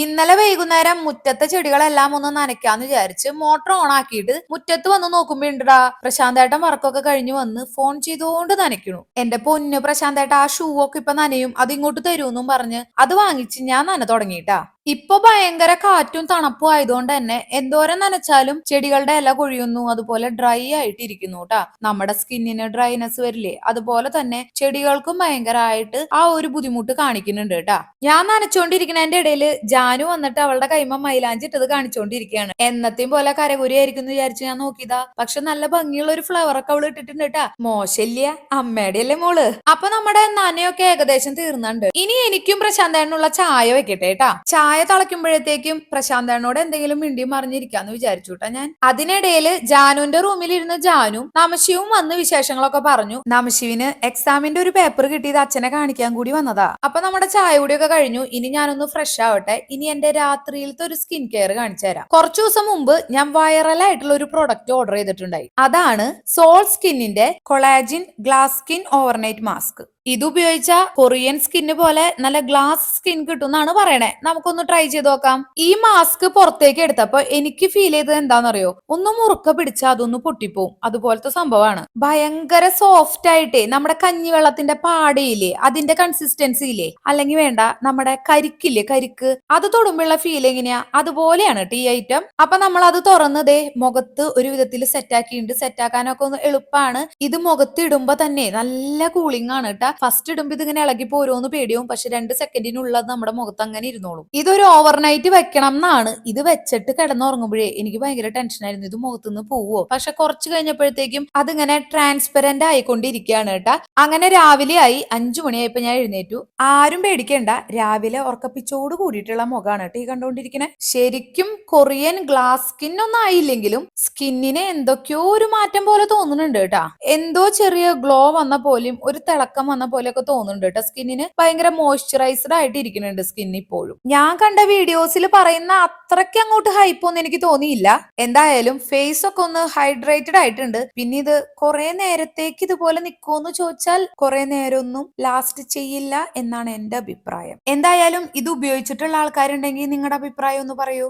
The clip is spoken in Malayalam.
ഇന്നലെ വൈകുന്നേരം മുറ്റത്തെ ചെടികളെല്ലാം ഒന്ന് നനയ്ക്കാന്ന് വിചാരിച്ച് മോട്ടോർ ഓൺ ആക്കിയിട്ട് മുറ്റത്ത് വന്ന് നോക്കുമ്പോ ഉണ്ടടാ പ്രശാന്തേട്ടൻ വർക്കൊക്കെ കഴിഞ്ഞു വന്ന് ഫോൺ ചെയ്തുകൊണ്ട് നനയ്ക്കണു. എന്റെ പൊന്ന് പ്രശാന്തേട്ട ആ ഷൂ ഒക്കെ ഇപ്പൊ നനയും അത് ഇങ്ങോട്ട് തരൂന്നും പറഞ്ഞ് അത് വാങ്ങിച്ച് ഞാൻ നന തുടങ്ങിയിട്ടാ. ഇപ്പൊ ഭയങ്കര കാറ്റും തണുപ്പും ആയതുകൊണ്ട് തന്നെ എന്തോരം നനച്ചാലും ചെടികളുടെ ഇല കൊഴിയുന്നു അതുപോലെ ഡ്രൈ ആയിട്ട് ഇരിക്കുന്നു കേട്ടാ നമ്മുടെ സ്കിന്നിന് ഡ്രൈനെസ് വരില്ലേ? അതുപോലെ തന്നെ ചെടികൾക്കും ഭയങ്കരമായിട്ട് ആ ഒരു ബുദ്ധിമുട്ട് കാണിക്കുന്നുണ്ട് കേട്ടാ ഞാൻ നനച്ചോണ്ടിരിക്കുന്നതിന്റെ ഇടയിൽ ജാനു വന്നിട്ട് അവളുടെ കൈമ മൈലാഞ്ചി ഇട്ടത് കാണിച്ചോണ്ടിരിക്കുകയാണ് എന്നത്തെയും പോലെ കരകുരി ആയിരിക്കും എന്ന് വിചാരിച്ച് ഞാൻ നോക്കിയതാ. പക്ഷെ നല്ല ഭംഗിയുള്ള ഒരു ഫ്ലവർ ഒക്കെ അവൾ ഇട്ടിട്ടുണ്ട് കേട്ടാ മോശമില്ല അമ്മയുടെ അല്ലേ മോൾ? അപ്പൊ നമ്മുടെ നനയൊക്കെ ഏകദേശം തീർന്നുണ്ട്. ഇനി എനിക്കും പ്രശാന്തനുള്ള ചായ വെക്കട്ടെ കേട്ടാ ചായ തിളയ്ക്കുമ്പോഴത്തേക്കും പ്രശാന്തനോട് എന്തെങ്കിലും മിണ്ടി മറിഞ്ഞിരിക്കാന്ന് വിചാരിച്ചു കേട്ടോ ഞാൻ. അതിനിടയിൽ ജാനുവിന്റെ റൂമിൽ ഇരുന്ന് ജാനു നമശിവും വന്ന് വിശേഷങ്ങളൊക്കെ പറഞ്ഞു. നമശിവിന് എക്സാമിന്റെ ഒരു പേപ്പർ കിട്ടിയത് അച്ഛനെ കാണിക്കാൻ കൂടി വന്നതാ. അപ്പൊ നമ്മുടെ ചായ കൂടിയൊക്കെ കഴിഞ്ഞു. ഇനി ഞാനൊന്ന് ഫ്രഷ് ആവട്ടെ. ഇനി എന്റെ രാത്രിയിലത്തെ ഒരു സ്കിൻ കെയർ കാണിച്ചു തരാം. കുറച്ചു ദിവസം മുമ്പ് ഞാൻ വൈറൽ ആയിട്ടുള്ള ഒരു പ്രൊഡക്റ്റ് ഓർഡർ ചെയ്തിട്ടുണ്ടായി. അതാണ് soul സ്കിന്നിന്റെ collagen glass skin overnight mask ഇത് ഉപയോഗിച്ച കൊറിയൻ സ്കിന്ന് പോലെ നല്ല ഗ്ലാസ് സ്കിൻ കിട്ടും എന്നാണ് പറയണേ. നമുക്കൊന്ന് ട്രൈ ചെയ്ത് നോക്കാം. ഈ മാസ്ക് പുറത്തേക്ക് എടുത്തപ്പോ എനിക്ക് ഫീൽ ചെയ്തത് എന്താണെന്നറിയോ? ഒന്ന് മുറുക്ക പിടിച്ചാൽ അതൊന്ന് പൊട്ടിപ്പോവും. അതുപോലത്തെ സംഭവമാണ്. ഭയങ്കര സോഫ്റ്റ് ആയിട്ടേ നമ്മുടെ കഞ്ഞിവെള്ളത്തിന്റെ പാടയില്ലേ അതിന്റെ കൺസിസ്റ്റൻസി ഇല്ലേ? അല്ലെങ്കിൽ വേണ്ട നമ്മുടെ കരിക്കില്ലേ കരിക്ക്? അത് തൊടുമ്പോഴുള്ള ഫീൽ എങ്ങനെയാ? അതുപോലെയാണ് ടീ ഐറ്റം അപ്പൊ നമ്മൾ അത് തുറന്നതേ മുഖത്ത് ഒരു വിധത്തിൽ സെറ്റാക്കിയിട്ടുണ്ട് സെറ്റാക്കാനൊക്കെ ഒന്ന് എളുപ്പമാണ് ഇത് മുഖത്ത് ഇടുമ്പോ തന്നെ നല്ല കൂളിംഗ് ആണ് കേട്ടാ ഫസ്റ്റ് ഇടുമ്പോ ഇതിങ്ങനെ ഇളകി പോരോന്ന് പേടിയും പക്ഷെ രണ്ട് സെക്കൻഡിനുള്ളത് നമ്മുടെ മുഖത്ത് അങ്ങനെ ഇരുന്നോളും. ഇതൊരു ഓവർനൈറ്റ് വെക്കണം എന്നാണ്. ഇത് വെച്ചിട്ട് കിടന്നുറങ്ങുമ്പോഴേ എനിക്ക് ഭയങ്കര ടെൻഷനായിരുന്നു ഇത് മുഖത്തുനിന്ന് പോവോ? പക്ഷെ കുറച്ച് കഴിഞ്ഞപ്പോഴത്തേക്കും അതിങ്ങനെ ട്രാൻസ്പെറന്റ് ആയിക്കൊണ്ടിരിക്കുകയാണ് കേട്ടാ. അങ്ങനെ രാവിലെ ആയി അഞ്ചു മണിയായപ്പോ ഞാൻ എഴുന്നേറ്റു. ആരും പേടിക്കേണ്ട. രാവിലെ ഉറക്കപ്പിച്ചോട് കൂടിയിട്ടുള്ള മുഖമാണ് ഈ കണ്ടുകൊണ്ടിരിക്കണേ ശരിക്കും കൊറിയൻ ഗ്ലാസ് സ്കിൻ ഒന്നും ആയില്ലെങ്കിലും സ്കിന്നിന് എന്തൊക്കെയോ ഒരു മാറ്റം പോലെ തോന്നുന്നുണ്ട് കേട്ടാ. എന്തോ ചെറിയ ഗ്ലോ വന്ന പോലെയും ഒരു തിളക്കം വന്ന പോലെയൊക്കെ തോന്നുന്നുണ്ട് കേട്ടോ സ്കിന്നിന്. ഭയങ്കര മോയ്സ്ചറൈസ്ഡ് ആയിട്ട് ഇരിക്കുന്നുണ്ട് സ്കിൻ ഇപ്പോഴും. ഞാൻ കണ്ട വീഡിയോസിൽ പറയുന്ന അത്രയ്ക്ക് അങ്ങോട്ട് ഹൈപ്പ് ഒന്നും എനിക്ക് തോന്നിയില്ല. എന്തായാലും ഫേസ് ഒക്കെ ഒന്ന് ഹൈഡ്രേറ്റഡ് ആയിട്ടുണ്ട്. പിന്നെ ഇത് കുറെ നേരത്തേക്ക് ഇതുപോലെ നിൽക്കുമെന്ന് ചോദിച്ചാൽ കുറെ നേരമൊന്നും ലാസ്റ്റ് ചെയ്യില്ല എന്നാണ് എന്റെ അഭിപ്രായം. എന്തായാലും ഇത് ഉപയോഗിച്ചിട്ടുള്ള ആൾക്കാരുണ്ടെങ്കിൽ നിങ്ങളുടെ അഭിപ്രായം ഒന്ന് പറയൂ.